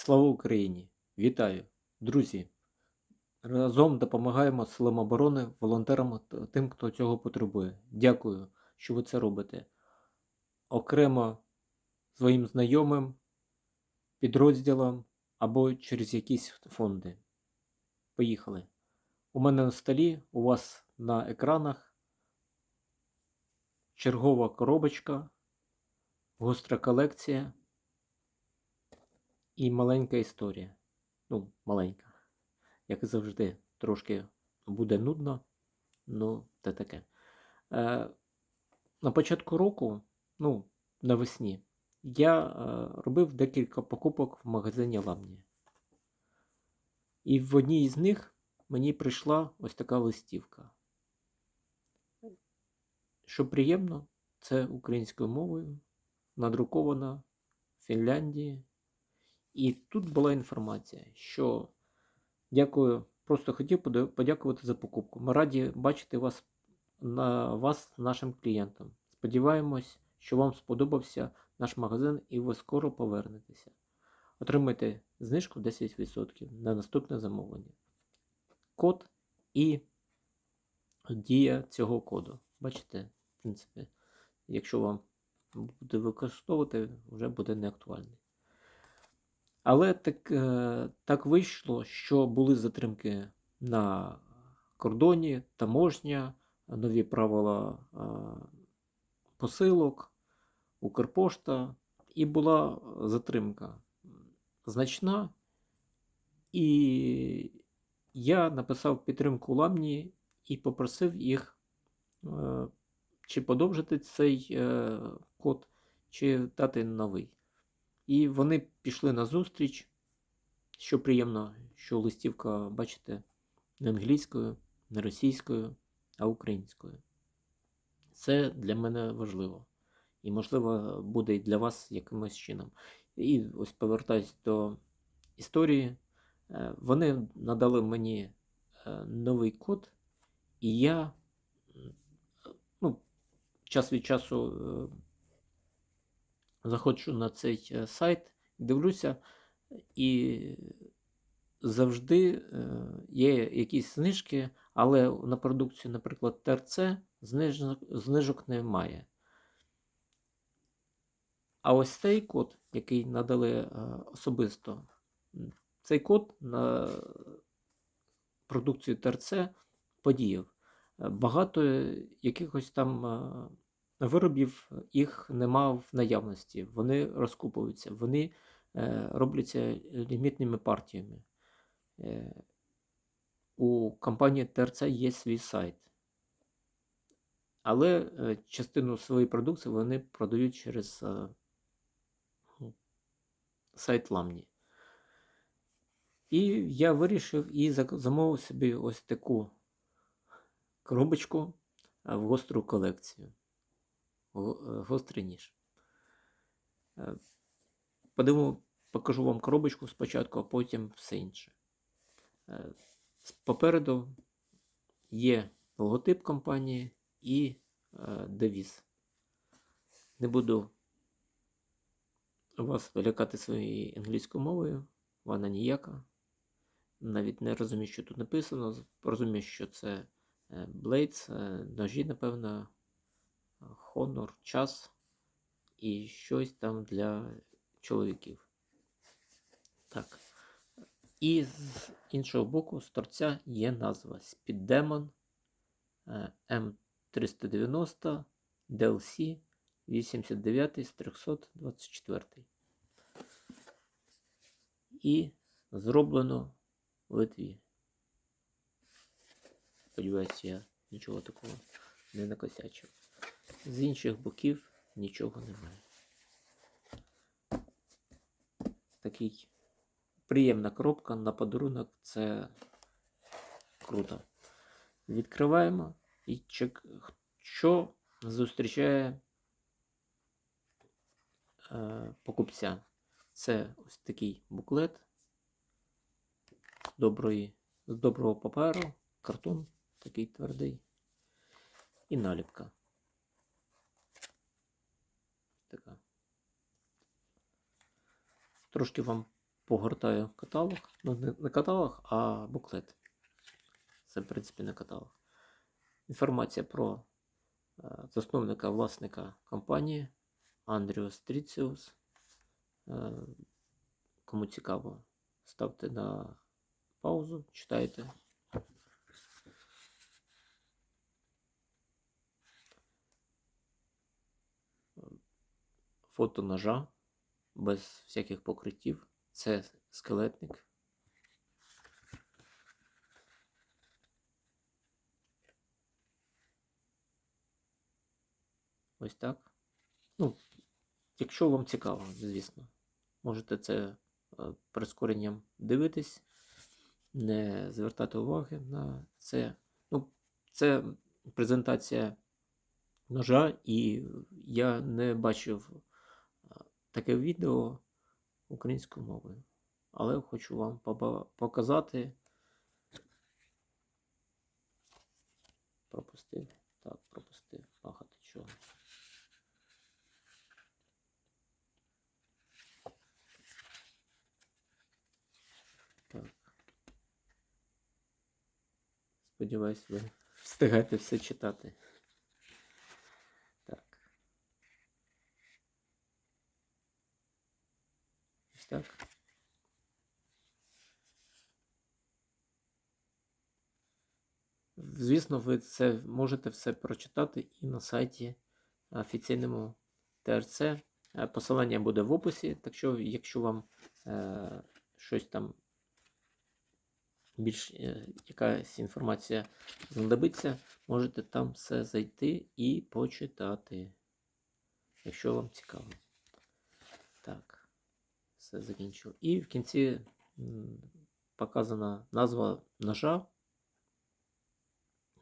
Слава Україні! Вітаю! Друзі! Разом допомагаємо силам оборони, волонтерам тим, хто цього потребує. Дякую, що ви це робите. Окремо своїм знайомим, підрозділам або через якісь фонди. Поїхали. У мене на столі, у вас на екранах чергова коробочка, гостра колекція і маленька історія. Ну, маленька. Як і завжди, трошки буде нудно, ну, це таке. Е, на початку року, ну, навесні, я е, робив декілька покупок в магазині Ламні. І в одній із них мені прийшла ось така листівка. Що приємно, це українською мовою, надрукована в Фінляндії. І тут була інформація, що дякую, просто хотів подякувати за покупку. Ми раді бачити вас на вас нашим клієнтом. Сподіваємось, що вам сподобався наш магазин і ви скоро повернетеся. Отримайте знижку 10% на наступне замовлення. Код і дія цього коду. Бачите, в принципі, якщо вам буде використовувати, вже буде неактуальний. Але так, е, так вийшло, що були затримки на кордоні, таможня, нові правила е, посилок, Укрпошта, і була затримка значна. І я написав підтримку Ламні і попросив їх е, чи подовжити цей код, чи дати новий. І вони пішли на зустріч, що приємно, що листівка, бачите, не англійською, не російською, а українською. Це для мене важливо. І, можливо, буде і для вас якимось чином. І ось повертаюсь до історії. Е, Вони надали мені е, новий код, і я ну, час від часу е, заходжу на цей е, сайт, дивлюся, і завжди е, є якісь знижки, але на продукцію, наприклад, ТРЦ знижок, знижок немає. А ось цей код, який надали е, особисто, цей код на продукцію ТРЦ подіяв. Багато якихось там виробів їх нема в наявності, вони розкуповуються, вони е, робляться лімітними партіями. Е, у компанії ТРЦ є свій сайт. Але е, частину своєї продукції вони продають через ну, сайт Ламні. І я вирішив і замовив собі ось таку коробочку в гостру колекцію. Е, Гострий ніж. Е, Подивимо, покажу вам коробочку спочатку, а потім все інше. Е, Попереду є логотип компанії і девіз. Не буду вас вилякати своєю англійською мовою, вона ніяка. Навіть не розумію, що тут написано. Розумію, що це Blades, ножі, напевно, Honor, час і щось там для чоловіків. Так. І з іншого боку, з торця є назва Speed Demon е, M390 DLC 89 з 324. І зроблено в Литві. Сподіваюся, я нічого такого не накосячив. З інших боків нічого немає. Такий приємна коробка на подарунок це круто. Відкриваємо і чек... що зустрічає е, покупця. Це ось такий буклет з, доброї, з доброго паперу, картон такий твердий і наліпка. Така. Трошки вам погортаю каталог. Ну, не, каталог, а буклет. Це, в принципі, не каталог. Інформація про е, засновника власника компанії Андріус Тріціус. Е, Кому цікаво, ставте на паузу, читайте. Фото ножа без всяких покриттів. Це скелетник. Ось так. Ну, якщо вам цікаво, звісно, можете це е, прискоренням дивитись, не звертати уваги на це. Ну, це презентація ножа, і я не бачив таке відео українською мовою. Але хочу вам показати. Пропустив. Так, пропустив. Багато чого. Так. Сподіваюсь, ви встигаєте все читати. Так. Звісно, ви це можете все прочитати і на сайті офіційному ТРЦ. Е, Посилання буде в описі, так що, якщо вам е, щось там більш е, якась інформація знадобиться, можете там все зайти і почитати, якщо вам цікаво. Так, все закінчив. І в кінці показана назва ножа,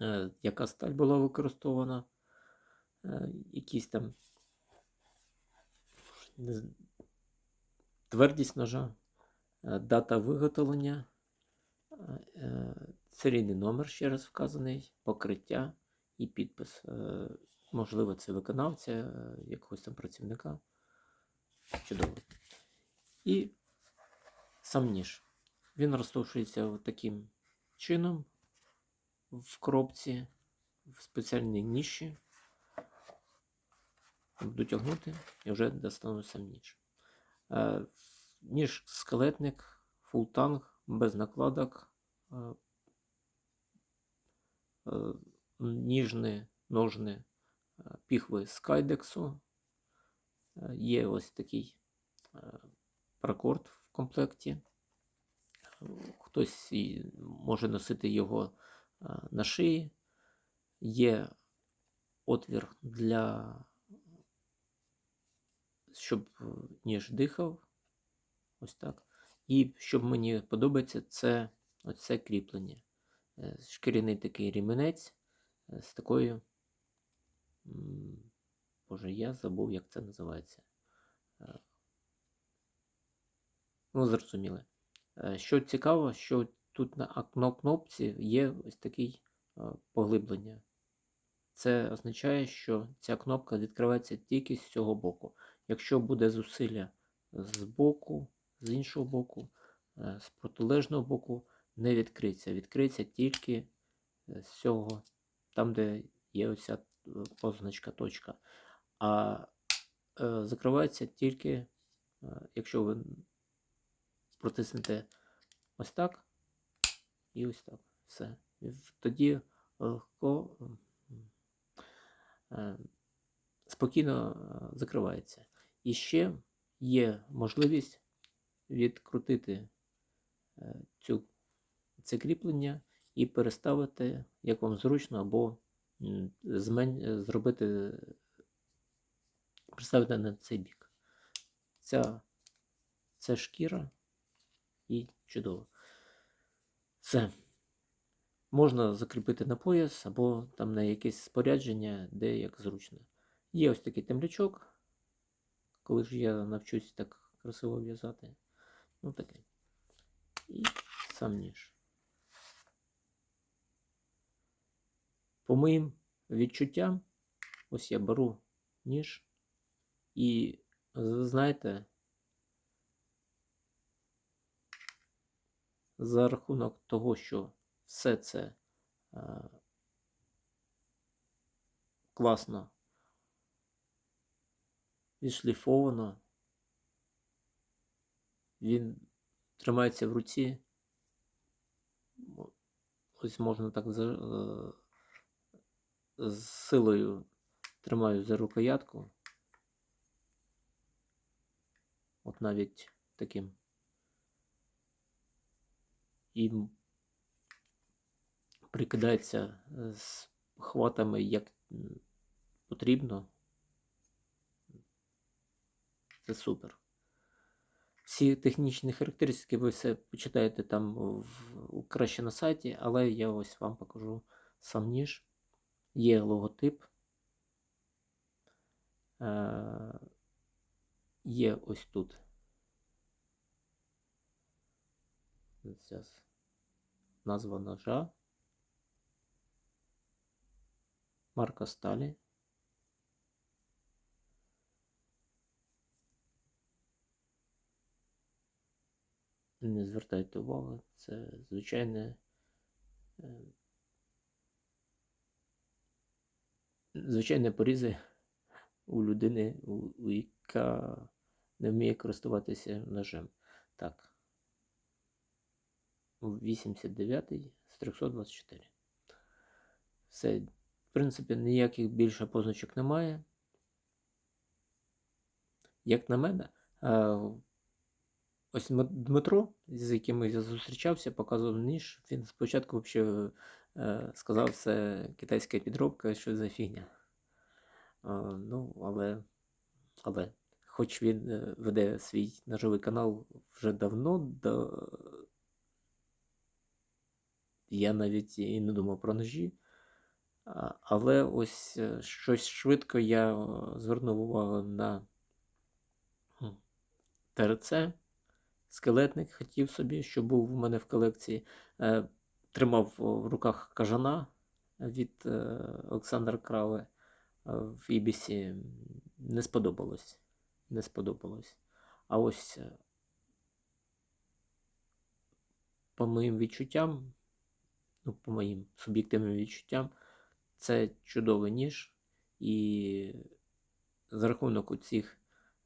е, яка сталь була використована, е, якісь там твердість ножа, е, дата виготовлення, серійний номер ще раз вказаний, покриття і підпис. Е, Можливо, це виконавця, е, якогось там працівника. Чудово. І сам ніж. Він розташується от таким чином в коробці, в спеціальній ніші. Буду тягнути і вже достану сам ніж. Е, ніж скелетник, фултанг, без накладок. Е, е, ніжні ножни піхви з кайдексу. Е, Є ось такий пракорд в комплекті. Хтось може носити його на шиї. Є отвір для щоб е, ніж дихав. Ось так. І що мені подобається, це оце кріплення. Е, Шкіряний такий ріменець е, з такою. Боже, я забув, як це називається. Ну, зрозуміли. Е, Що цікаво, що тут на кнопці є ось такий е, поглиблення. Це означає, що ця кнопка відкривається тільки з цього боку. Якщо буде зусилля з боку, з іншого боку, е, з протилежного боку, не відкриється. Відкриється тільки е, з цього, там, де є оця позначка точка. А закривається тільки, якщо ви протиснете ось так і ось так. Все. Тоді легко е, спокійно е, закривається. І ще є можливість відкрутити е, цю, це кріплення і переставити, як вам зручно, або змен... зробити, представити на цей бік. Ця, це шкіра і чудово. Все. Можна закріпити на пояс або там на якесь спорядження, де як зручно. Є ось такий темлячок. Коли ж я навчусь так красиво в'язати. Ну таке. І сам ніж. По моїм відчуттям, ось я беру ніж. І знаєте, за рахунок того, що все це е, класно відшліфовано, він тримається в руці. Ось можна так за, е, з силою тримаю за рукоятку. От навіть таким. І прикидається е, з хватами як потрібно. Це супер. Всі технічні характеристики ви все почитаєте там в, краще на сайті, але я ось вам покажу сам ніж. Є логотип. Е, є ось тут. Зараз назва ножа. Марка сталі. Не звертайте увагу, це звичайне. е, Звичайне порізи у людини, у, яка не вміє користуватися ножем. Так. 89 з 324. Все. В принципі, ніяких більше позначок немає. Як на мене, е, ось Дмитро, з яким я зустрічався, показував ніж. Він спочатку взагалі е, сказав, це китайська підробка, що за фігня. Е, ну, але, але, хоч він веде свій ножовий канал вже давно, да, я навіть і не думав про ножі. Але ось е, щось швидко я звернув увагу на ТРЦ. Скелетник хотів собі, щоб був у мене в колекції. Е, Тримав в руках кажана від е, Олександра Крави е, в Ібісі. Не сподобалось. Не сподобалось. А ось по моїм відчуттям, ну, по моїм суб'єктивним відчуттям, це чудовий ніж. І за рахунок цих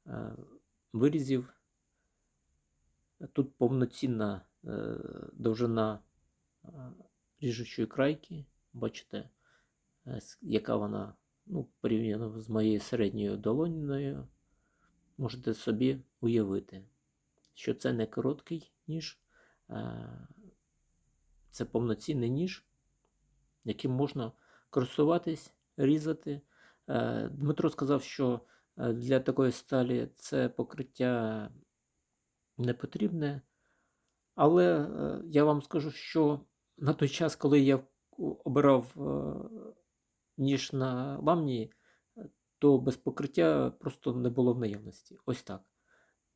е, вирізів тут повноцінна е, довжина е, ріжучої крайки. Бачите, е, яка вона ну, порівняно з моєю середньою долонною. Можете собі уявити, що це не короткий ніж, е, це повноцінний ніж, яким можна користуватись, різати. Е, Дмитро сказав, що е, для такої сталі це покриття не потрібне. Але е, я вам скажу, що на той час, коли я обирав ніж на ламні, то без покриття просто не було в наявності. Ось так.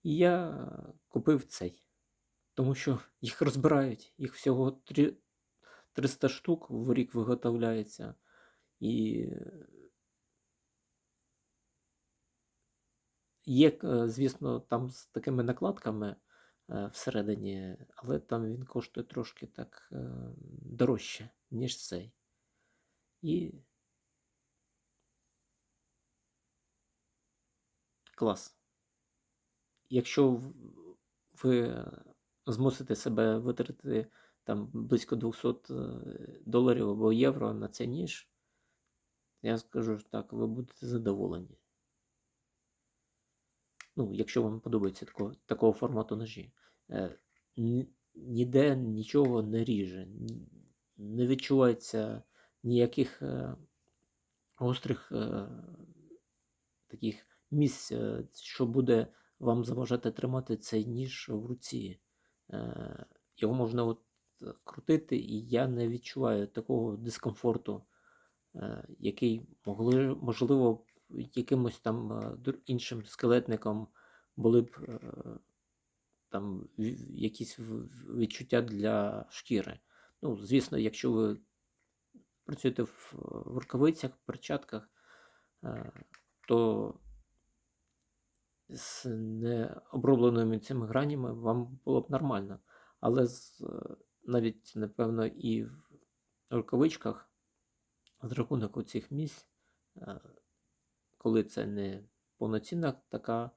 І я купив цей, тому що їх розбирають, їх всього три- 300 штук в рік виготовляється. І є, е, звісно, там з такими накладками е, всередині, але там він коштує трошки так е, дорожче, ніж цей. І клас. Якщо ви змусите себе витратити там близько 200 е, доларів або євро на цей ніж, я скажу так, ви будете задоволені. Ну, якщо вам подобається такого, такого формату ножі. Е, ніде нічого не ріже, не відчувається ніяких е, гострих таких місць, що буде вам заважати тримати цей ніж в руці. Е, його можна от е, крутити, і я не відчуваю такого дискомфорту, е, який могли, можливо, якимось там іншим скелетником були б там якісь відчуття для шкіри. Ну, звісно, якщо ви працюєте в, рукавицях, перчатках, то з необробленими цими гранями вам було б нормально. але з, е, навіть, напевно, і в рукавичках з рахунок оцих місць, е, коли це не повноцінна така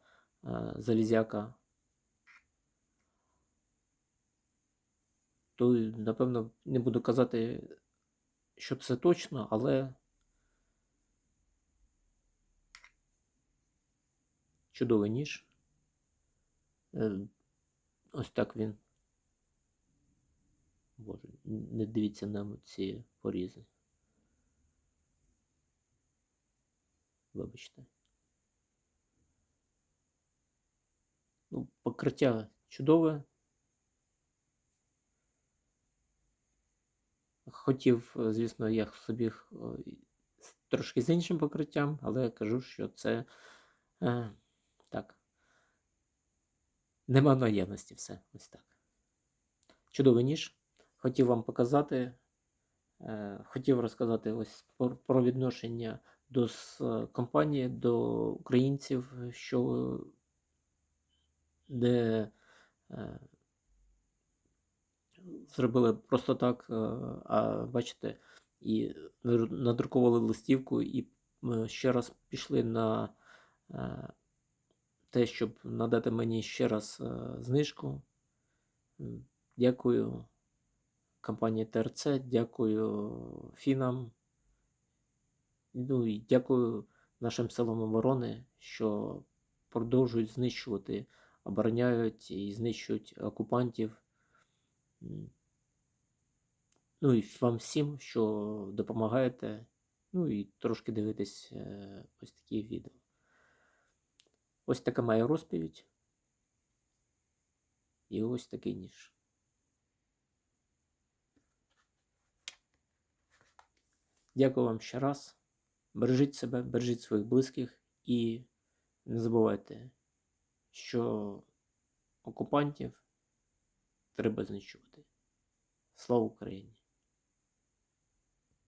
е, залізяка, то, напевно, не буду казати, що це точно, але чудовий ніж. Е, Ось так він. Боже, не дивіться на ці порізи. Вибачте. Ну, покриття чудове. Хотів, е, звісно, я собі е, трошки з іншим покриттям, але я кажу, що це так. Нема наявності все. Ось так. Чудовий ніж. Хотів вам показати. Е, хотів розказати ось про, відношення до е, компанії, до українців, що де е, зробили просто так, а бачите, і надрукували листівку, і ще раз пішли на те, щоб надати мені ще раз е, знижку. Дякую компанії ТРЦ, дякую фінам. Ну і дякую нашим силам оборони, що продовжують знищувати, обороняють і знищують окупантів. Ну і вам всім, що допомагаєте. Ну і трошки дивитесь е, ось такі відео. Ось така моя розповідь. І ось такий ніж. Дякую вам ще раз. Бережіть себе, бережіть своїх близьких і не забувайте, що окупантів треба знищувати. Слава Україні!